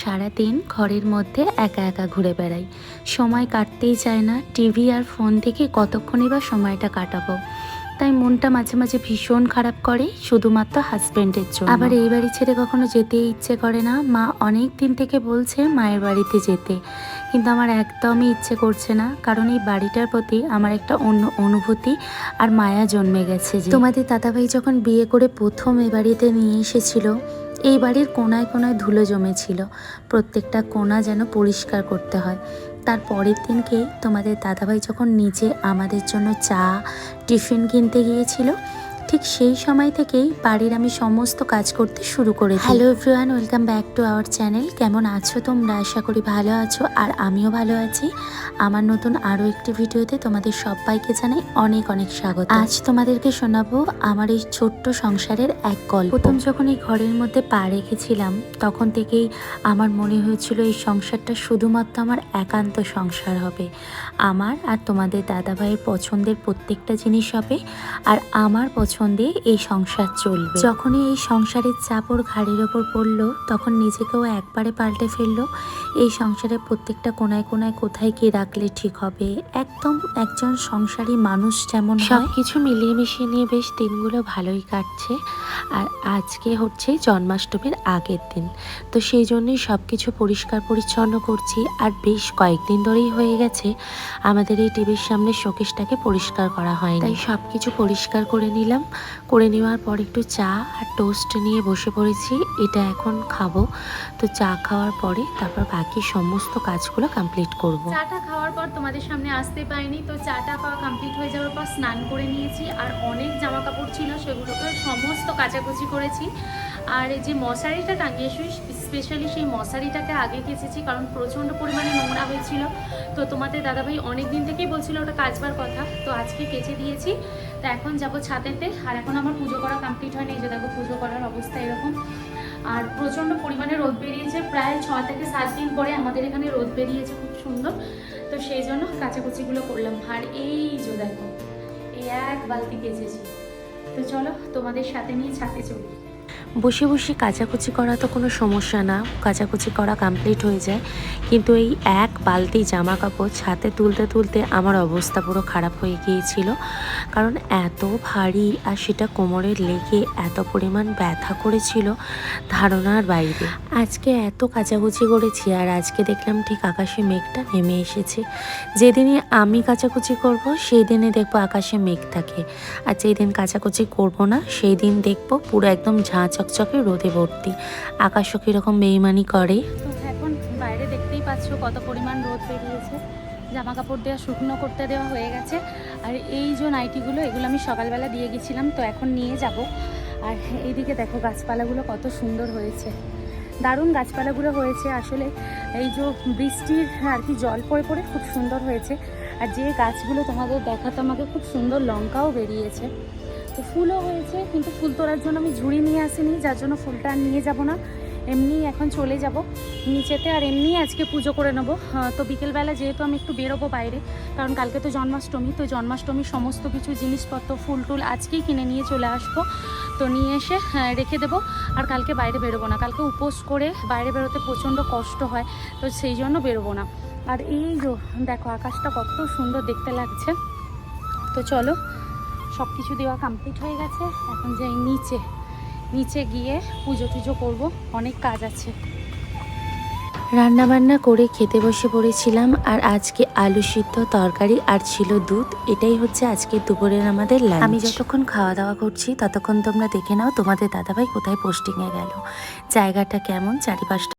সারাদিন ঘরের মধ্যে একা একা ঘুরে বেড়াই। সময় কাটতেই চায় না, টিভি আর ফোন থেকে কতক্ষণই বা সময়টা কাটাবো। তাই মনটা মাঝে মাঝে ভীষণ খারাপ করে, শুধুমাত্র হাজব্যান্ডের জন্য। আবার এই বাড়ি ছেড়ে কখনো যেতে ইচ্ছে করে না। মা অনেক দিন থেকে বলছে মায়ের বাড়িতে যেতে। কিন্তু আমার একদমই ইচ্ছে করছে না, কারণ এই বাড়িটার প্রতি আমার একটা অন্য অনুভূতি আর মায়া জন্মে গেছে তোমাদের দাদাভাই যখন বিয়ে করে প্রথম এ বাড়িতে নিয়ে এসেছিল এই বাড়ির কোনায় কোনায় ধুলো জমেছিল। প্রত্যেকটা কোনা যেন পরিষ্কার করতে হয়। তার পরের দিনকেই তোমাদের দাদাভাই যখন নিজে আমাদের জন্য চা, টিফিন কিনতে গিয়েছিল ঠিক সেই সময় থেকেই বাড়ির আমি সমস্ত কাজ করতে শুরু করে hello everyone welcome back to our channel কেমন আছো তোমরা? আশা করি ভালো আছো আর আমিও ভালো আছি। আমার নতুন আরও একটি ভিডিওতে তোমাদের সবাইকে জানাই অনেক অনেক স্বাগত। আজ তোমাদেরকে শোনাবো আমার এই ছোট্ট সংসারের এক গল্প। প্রথম যখন এই ঘরের মধ্যে পা রেখেছিলাম তখন থেকেই আমার মনে হয়েছিল এই সংসারটা শুধুমাত্র আমার একান্ত সংসার হবে। আমার আর তোমাদের দাদাভাইয়ের পছন্দের প্রত্যেকটা জিনিস হবে আর আমার পছন্দে এই সংসার চলবে। যখনই এই সংসারের চাপড় ঘাড়ের ওপর পড়ল, তখন নিজেকেও একবারে পাল্টে ফেলল। এই সংসারের প্রত্যেকটা কোনায় কোনায় কোথায় কি রাখলে ঠিক হবে? একদম একজন সংসারী মানুষ যেমন সব কিছু মিলিয়ে মিশিয়ে নিয়ে বেশ দিনগুলো ভালোই কাটছে। আর আজকে হচ্ছে জন্মাষ্টমীর আগের দিন। তো সেই জন্যই সব কিছু পরিষ্কার পরিচ্ছন্ন করছি। আর বেশ কয়েকদিন ধরেই হয়ে গেছে, আমাদের এই টিভির সামনে শোকেসটাকে পরিষ্কার করা হয়নি। তাই সব কিছু পরিষ্কার করে নিলাম। করে নেওয়ার পর একটু চা আর টোস্ট নিয়ে বসে পড়েছি। এটা এখন খাব। তো চা খাওয়ার পরে তারপর বাকি সমস্ত কাজগুলো কমপ্লিট করব। চাটা খাওয়ার পর তোমাদের সামনে আসতে পাইনি তো চাটা খাওয়া কমপ্লিট হয়ে যাওয়ার পর স্নান করে নিয়েছি। আর অনেক জামা কাপড় ছিল সেগুলোকে সমস্ত কাচাকুচি করেছি। আর যে মশারিটা টাঙিয়েছি স্পেশালি সেই মশারিটাকে আগে কেচেছি, কারণ প্রচণ্ড পরিমাণে নোংরা হয়েছিল। তো তোমাদের দাদাভাই অনেক দিন থেকেই বলছিল ওটা কাচবার কথা। তো আজকে কেচে দিয়েছি। তো এখন যাব ছাদেতে। আর এখন আমার পুজো করা কমপ্লিট হয়নি, এই যে দেখো পুজো করার অবস্থা এরকম। আর প্রচণ্ড পরিমাণে রোদ বেরিয়েছে, প্রায় ছ থেকে সাত দিন পরে আমাদের এখানে রোদ বেরিয়েছে, খুব সুন্দর। তো সেই জন্য কাচাকুচিগুলো করলাম। আর এই যে দেখো, এই এক বালতি কেচেছি। তো চলো তোমাদের সাথে নিয়ে ছাতে চলি। বসে বসে কাচাকুচি করা তো কোনো সমস্যা না। কাচাকুচি করা কমপ্লিট হয়ে যায়। কিন্তু এই এক বালতি জামা কাপড় ছাতে তুলতে তুলতে আমার অবস্থা পুরো খারাপ হয়ে গিয়েছিল। কারণ এত ভারী আর সেটা কোমরে লেগে এত পরিমাণ ব্যথা করেছিল ধারণার বাইরে। আজকে এত কাচাকুচি করেছি আর আজকে দেখলাম ঠিক আকাশে মেঘটা নেমে এসেছে। যেদিনই আমি কাচাকুচি করব সেই দিনে দেখব আকাশে মেঘ থাকে। আর যেই দিন কাচাকুচি করব না, সেই দিন দেখব পুরো একদম ঝাঁ চকচকে রোদে ভর্তি। আকাশও কীরকম বেইমানি করে। তো এখন বাইরে দেখতেই পাচ্ছ কত পরিমাণ রোদ বেরিয়েছে। জামা কাপড় দেওয়া, শুকনো করতে দেওয়া হয়ে গেছে। আর এই যে নাইটিগুলো, এগুলো আমি সকালবেলা দিয়ে গেছিলাম, তো এখন নিয়ে যাব। আর এইদিকে দেখো গাছপালাগুলো কত সুন্দর হয়েছে। দারুণ গাছপালাগুলো হয়েছে। আসলে এই যে বৃষ্টির আর কি জল পড়ে পড়ে খুব সুন্দর হয়েছে। আর যে গাছগুলো তোমাদের দেখাতো, আমাকে খুব সুন্দর লঙ্কাও বেরিয়েছে। তো ফুলও হয়েছে, কিন্তু ফুল তোলার জন্য আমি ঝুড়ি নিয়ে আসিনি, যার জন্য ফুলটা নিয়ে যাব না। এমনি এখন চলে যাব নিচেতে, আর এমনি আজকে পুজো করে নেব। তো বিকেলবেলা যেহেতু আমি একটু বেরোবো বাইরে, কারণ কালকে তো জন্মাষ্টমী, তো জন্মাষ্টমীর সমস্ত কিছু জিনিসপত্র, ফুল টুল আজকেই কিনে নিয়ে চলে আসব। তো নিয়ে এসে রেখে দেবো, আর কালকে বাইরে বেরোবো না। কালকে উপোস করে বাইরে বেরোতে প্রচণ্ড কষ্ট হয়, তো সেই জন্য বেরোবো না। আর এই দেখো, আকাশটা কত সুন্দর দেখতে লাগছে। তো চলো সব কিছু দেওয়া কমপ্লিট হয়ে গেছে। এখন যাই নিচে। নিচে গিয়ে পুজো টুজো করব। অনেক কাজ আছে। রান্না বান্না করে খেতে বসে পড়েছিলাম আর আজকে আলু সিদ্ধ, তরকারি আর ছিল দুধ। এটাই হচ্ছে আজকে দুপুরের আমাদের লাঞ্চ আমি যতক্ষণ খাওয়া দাওয়া করছি, ততক্ষণ তোমরা দেখে নাও তোমাদের দাদাভাই কোথায় পোস্টিংয়ে গেল। জায়গাটা কেমন? চারিপাশটা